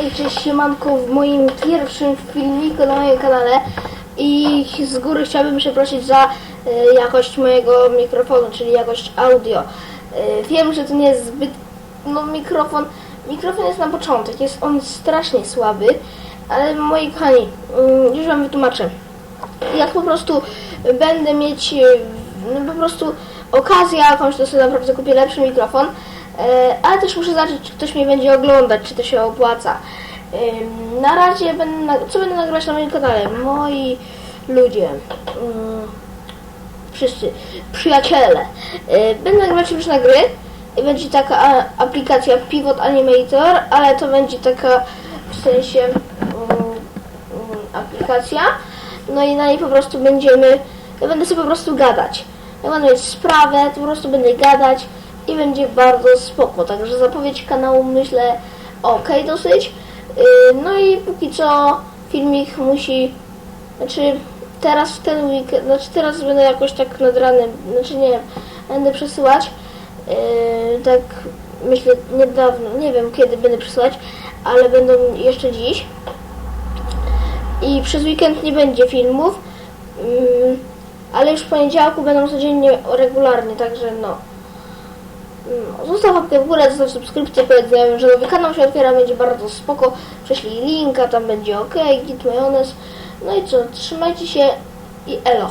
Hej, cześć siemanko w moim pierwszym filmiku na moim kanale i z góry chciałbym przeprosić za e, jakość mojego mikrofonu, czyli jakość audio. E, wiem, że to nie jest zbyt... no mikrofon... mikrofon jest na początek, jest on strasznie słaby, ale moi kochani, mm, już wam wytłumaczę. Jak po prostu będę mieć e, no, po prostu okazję jakąś, to sobie naprawdę kupię lepszy mikrofon, ale też muszę zobaczyć, czy ktoś mnie będzie oglądać, czy to się opłaca. Na razie będę, co będę nagrywać na moim kanale? Moi ludzie, ym, wszyscy, przyjaciele. E, Będę nagrywać różne gry. Będzie taka aplikacja Pivot Animator, ale to będzie taka w sensie ym, ym, aplikacja. No i na niej po prostu będziemy, ja będę sobie po prostu gadać. Jak będę mieć sprawę, to po prostu będę gadać i będzie bardzo spoko. Także zapowiedź kanału myślę ok dosyć. Yy, No i póki co filmik musi, znaczy teraz w ten weekend, znaczy teraz będę jakoś tak nad ranem, znaczy nie wiem, będę przesyłać. Yy, tak myślę niedawno, nie wiem kiedy będę przesyłać, ale będą jeszcze dziś i przez weekend nie będzie filmów, mm, ale już w poniedziałku będą codziennie regularnie, także no. Mm, Zostaw łapkę w górę, zostaw subskrypcję, powiedz znajomym, że nowy kanał się otwiera, będzie bardzo spoko. Prześlij linka, tam będzie ok, git majonez. No i co, trzymajcie się i elo.